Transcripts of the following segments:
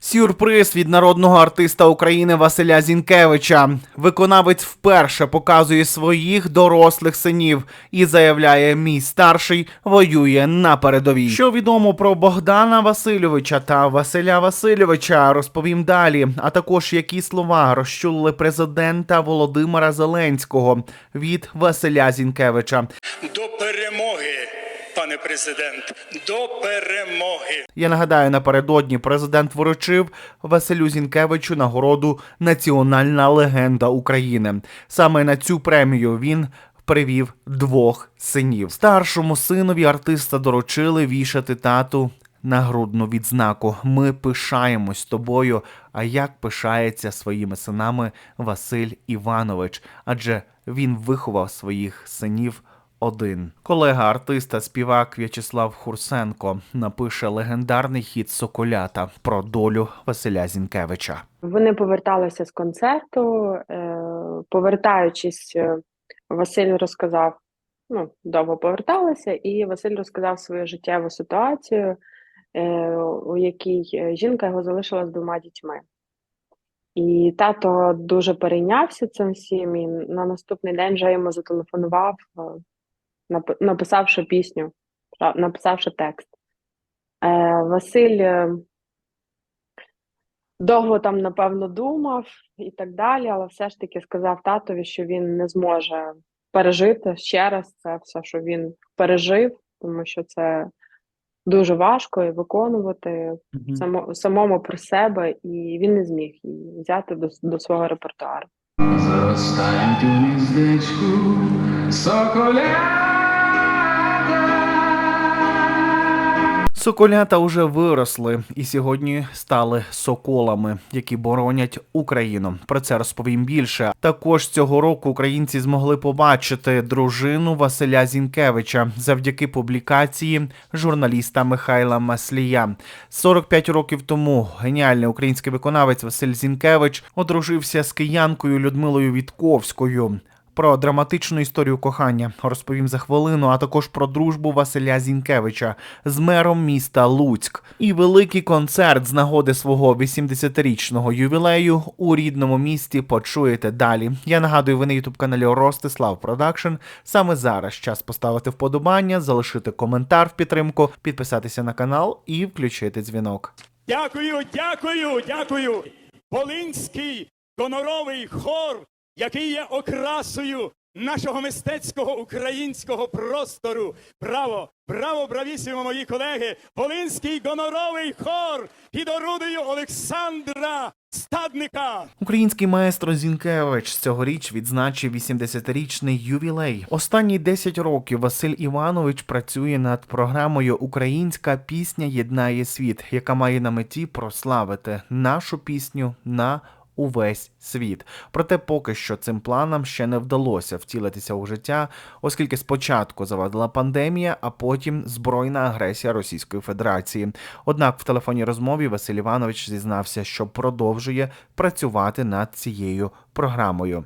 Сюрприз від народного артиста України Василя Зінкевича. Виконавець вперше показує своїх дорослих синів і заявляє: мій старший воює на передовій. Що відомо про Богдана Васильовича та Василя Васильовича, розповім далі. А також які слова розчулили президента Володимира Зеленського від Василя Зінкевича. До перемоги, пане президент, до перемоги. Я нагадаю, напередодні президент вручив Василю Зінкевичу нагороду Національна легенда України. Саме на цю премію він привів двох синів. Старшому синові артиста доручили вішати тату. Нагрудну відзнаку. Ми пишаємось тобою. А як пишається своїми синами Василь Іванович? Адже він виховав своїх синів один. Колега артиста, співак В'ячеслав Хурсенко напише легендарний хіт Соколята про долю Василя Зінкевича. Вони поверталися з концерту. е, Повертаючись, е, Василь розказав, ну, довго поверталися, і Василь розказав свою життєву ситуацію, е, у якій жінка його залишила з двома дітьми. І тато дуже перейнявся цим всім, і на наступний день вже йому зателефонував, написавши пісню, написавши текст. Е, Василь е, довго там, напевно, думав і так далі, але все ж таки сказав татові, що він не зможе пережити ще раз це все, що він пережив, тому що це дуже важко і виконувати само, самому про себе, і він не зміг її взяти до, до свого репертуару. Зростають у гніздечку соколята. Соколята уже виросли і сьогодні стали соколами, які боронять Україну. Про це розповім більше. Також цього року українці змогли побачити дружину Василя Зінкевича завдяки публікації журналіста Михайла Маслія. 45 років тому геніальний український виконавець Василь Зінкевич одружився з киянкою Людмилою Вітковською. Про драматичну історію кохання розповім за хвилину, а також про дружбу Василя Зінкевича з мером міста Луцьк і великий концерт з нагоди свого 80-річного ювілею у рідному місті. Почуєте далі. Я нагадую, ви на ютуб каналі Ростислав Продакшн. Саме зараз час поставити вподобання, залишити коментар в підтримку, підписатися на канал і включити дзвінок. Дякую, дякую, дякую. Волинський гоноровий хор, який є окрасою нашого мистецького українського простору. Браво! Браво, бравісімо, мої колеги! Волинський гоноровий хор під орудою Олександра Стадника. Український маестро Зінкевич цьогоріч відзначив 80-річний ювілей. Останні 10 років Василь Іванович працює над програмою Українська пісня єднає світ, яка має на меті прославити нашу пісню на увесь світ. Проте поки що цим планам ще не вдалося втілитися у життя, оскільки спочатку завадила пандемія, а потім збройна агресія Російської Федерації. Однак в телефонній розмові Василь Іванович зізнався, що продовжує працювати над цією програмою.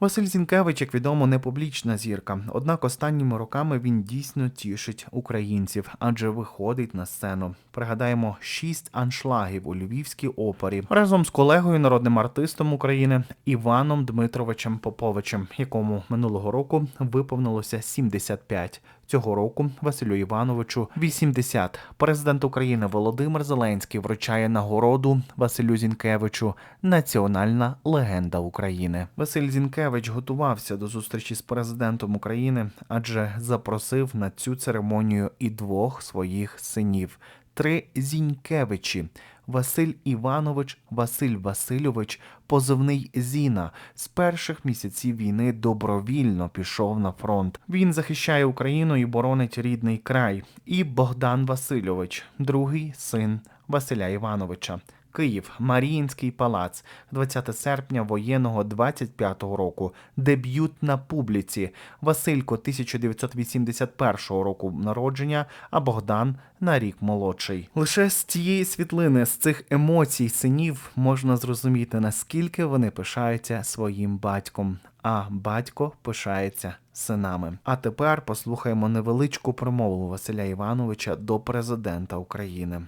Василь Зінкевич, як відомо, не публічна зірка. Однак останніми роками він дійсно тішить українців, адже виходить на сцену. Пригадаємо шість аншлагів у Львівській опері разом з колегою, народним артистом України Іваном Дмитровичем Поповичем, якому минулого року виповнилося 75. Цього року Василю Івановичу 80. Президент України Володимир Зеленський вручає нагороду Василю Зінкевичу Національна легенда України. Василь Зінкевич готувався до зустрічі з президентом України, адже запросив на цю церемонію і двох своїх синів. Три Зінькевичі. Василь Іванович, Василь Васильович, позивний Зіна, з перших місяців війни добровільно пішов на фронт. Він захищає Україну і боронить рідний край. І Богдан Васильович, другий син Василя Івановича. Київ, Маріїнський палац, 20 серпня воєнного 25-го року. Деб'ют на публіці. Василько 1981 року народження, а Богдан на рік молодший. Лише з цієї світлини, з цих емоцій синів можна зрозуміти, наскільки вони пишаються своїм батьком. А батько пишається синами. А тепер послухаємо невеличку промову Василя Івановича до президента України.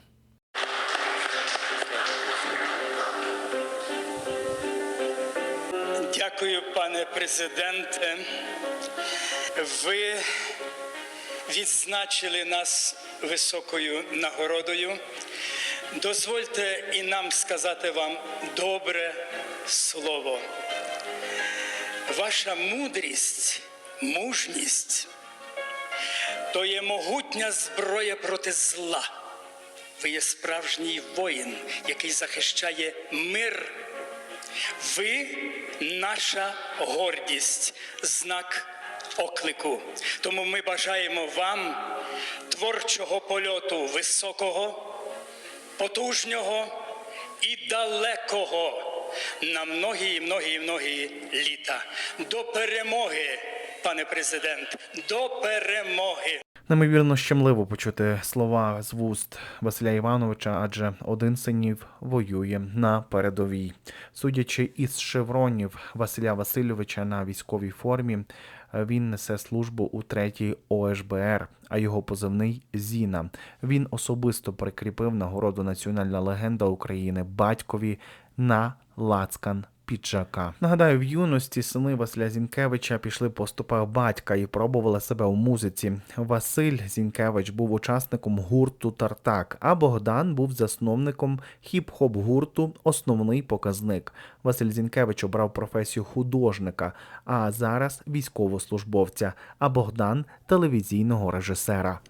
Президенте. Ви відзначили нас високою нагородою. Дозвольте і нам сказати вам добре слово. Ваша мудрість, мужність то є могутня зброя проти зла. Ви є справжній воїн, який захищає мир. Ви наша гордість, знак оклику. Тому ми бажаємо вам творчого польоту високого, потужнього і далекого на многі, многі, многі літа. До перемоги, пане президент, до перемоги. Неймовірно щемливо почути слова з вуст Василя Івановича, адже один синів воює на передовій. Судячи із шевронів Василя Васильовича на військовій формі, він несе службу у третій ОШБР, а його позивний Зіна. Він особисто прикріпив нагороду Національна легенда України батькові на лацкан піджака. Нагадаю, в юності сини Василя Зінкевича пішли по стопах батька і пробували себе у музиці. Василь Зінкевич був учасником гурту Тартак, а Богдан був засновником хіп-хоп гурту Основний показник. Василь Зінкевич обрав професію художника, а зараз військовослужбовця, а Богдан телевізійного режисера.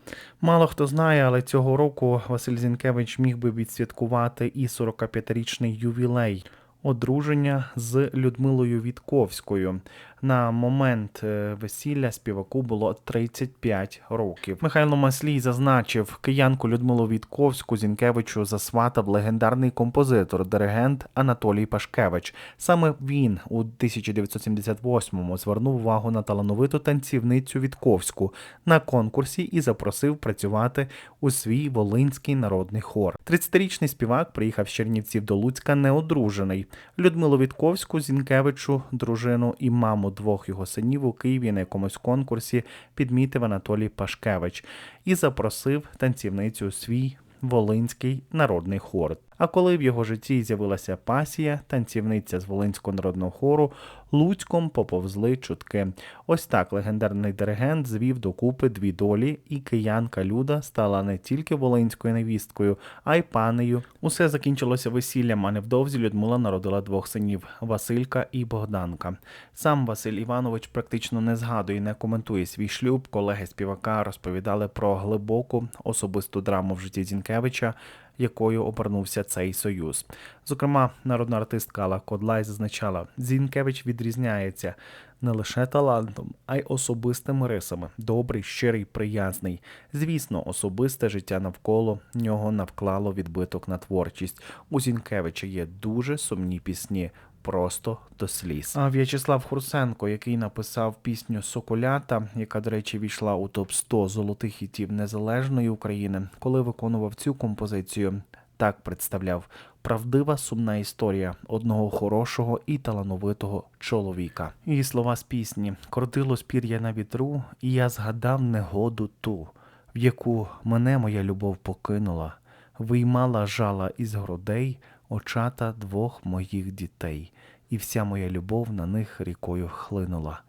Мало хто знає, але цього року Василь Зінкевич міг би відсвяткувати і 45-річний ювілей одруження з Людмилою Вітковською. На момент е, весілля співаку було 35 років. Михайло Маслій зазначив, киянку Людмилу Вітковську Зінкевичу засватав легендарний композитор, диригент Анатолій Пашкевич. Саме він у 1978-му звернув увагу на талановиту танцівницю Вітковську на конкурсі і запросив працювати у свій Волинський народний хор. 30-річний співак приїхав з Чернівців до Луцька неодружений. Людмилу Вітковську, Зінкевичу, дружину і маму двох його синів у Києві на якомусь конкурсі підмітив Анатолій Пашкевич і запросив танцівницю свій Волинський народний хор. А коли в його житті з'явилася пасія, танцівниця з Волинського народного хору, Луцьком поповзли чутки. Ось так легендарний диригент звів докупи дві долі, і киянка Люда стала не тільки волинською невісткою, а й панею. Усе закінчилося весіллям, а невдовзі Людмила народила двох синів Василька і Богданка. Сам Василь Іванович практично не згадує, не коментує свій шлюб. Колеги співака розповідали про глибоку особисту драму в житті Зінкевича, якою обернувся цей союз. Зокрема, народна артистка Алла Кодлай зазначала, Зінкевич відрізняється не лише талантом, а й особистими рисами. Добрий, щирий, приязний. Звісно, особисте життя навколо нього навклало відбиток на творчість. У Зінкевича є дуже сумні пісні. Просто до сліз. А В'ячеслав Хурсенко, який написав пісню Соколята, яка, до речі, війшла у топ 100 золотих хітів незалежної України, коли виконував цю композицію, так представляв правдива сумна історія одного хорошого і талановитого чоловіка. Її слова з пісні Крутилось пір'я на вітру, і я згадав негоду ту, в яку мене моя любов покинула, виймала жала із грудей очата двох моїх дітей, і вся моя любов на них рікою хлинула.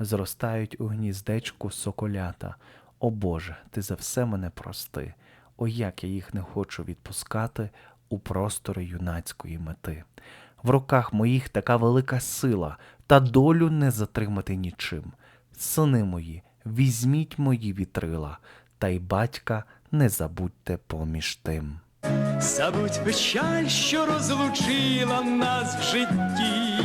Зростають у гніздечку соколята. О Боже, ти за все мене прости. О, як я їх не хочу відпускати у простори юнацької мети. В руках моїх така велика сила, та долю не затримати нічим. Сини мої, візьміть мої вітрила, та й батька не забудьте поміж тим. Забудь печаль, що розлучила нас в житті.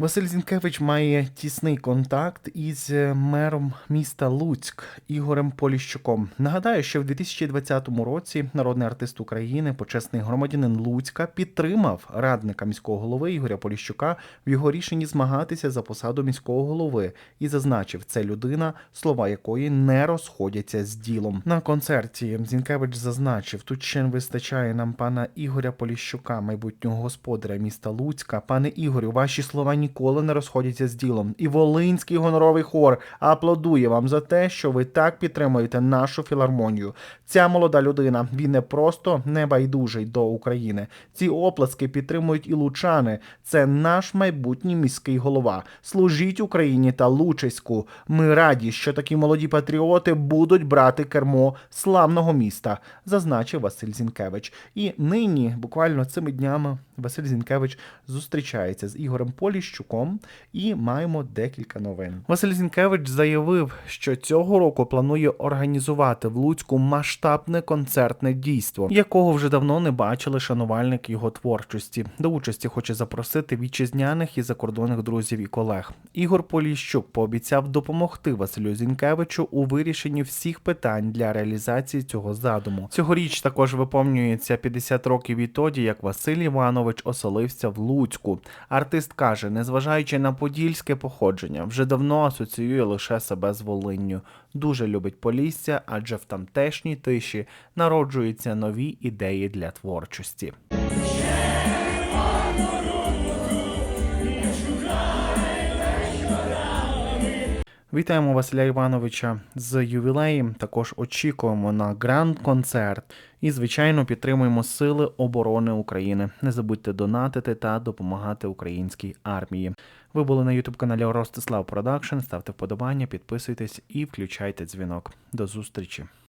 Василь Зінкевич має тісний контакт із е, мером міста Луцьк Ігорем Поліщуком. Нагадаю, що в 2020 році народний артист України, почесний громадянин Луцька, підтримав радника міського голови Ігоря Поліщука в його рішенні змагатися за посаду міського голови і зазначив, це людина, слова якої не розходяться з ділом. На концерті Зінкевич зазначив, тут ще не вистачає нам пана Ігоря Поліщука, майбутнього господаря міста Луцька. Пане Ігорю, ваші слова ніколи не розходяться з ділом. І Волинський гоноровий хор аплодує вам за те, що ви так підтримуєте нашу філармонію. Ця молода людина, він не просто небайдужий до України. Ці оплески підтримують і лучани. Це наш майбутній міський голова. Служіть Україні та Лучиську. Ми раді, що такі молоді патріоти будуть брати кермо славного міста, зазначив Василь Зінкевич. І нині, буквально цими днями, Василь Зінкевич зустрічається з Ігорем Поліщуком і маємо декілька новин. Василь Зінкевич заявив, що цього року планує організувати в Луцьку масштабне концертне дійство, якого вже давно не бачили шанувальники його творчості. До участі хоче запросити вітчизняних і закордонних друзів і колег. Ігор Поліщук пообіцяв допомогти Василю Зінкевичу у вирішенні всіх питань для реалізації цього задуму. Цьогоріч також виповнюється 50 років відтоді, як Василь Іванович оселився в Луцьку. Артист каже, незважаючи на подільське походження, вже давно асоціює лише себе з Волинню. Дуже любить Полісся, адже в тамтешній тиші народжуються нові ідеї для творчості. Вітаємо Василя Івановича з ювілеєм. Також очікуємо на гранд-концерт. І, звичайно, підтримуємо Сили оборони України. Не забудьте донатити та допомагати українській армії. Ви були на ютуб каналі Ростислав Продакшн. Ставте вподобання, підписуйтесь і включайте дзвінок. До зустрічі!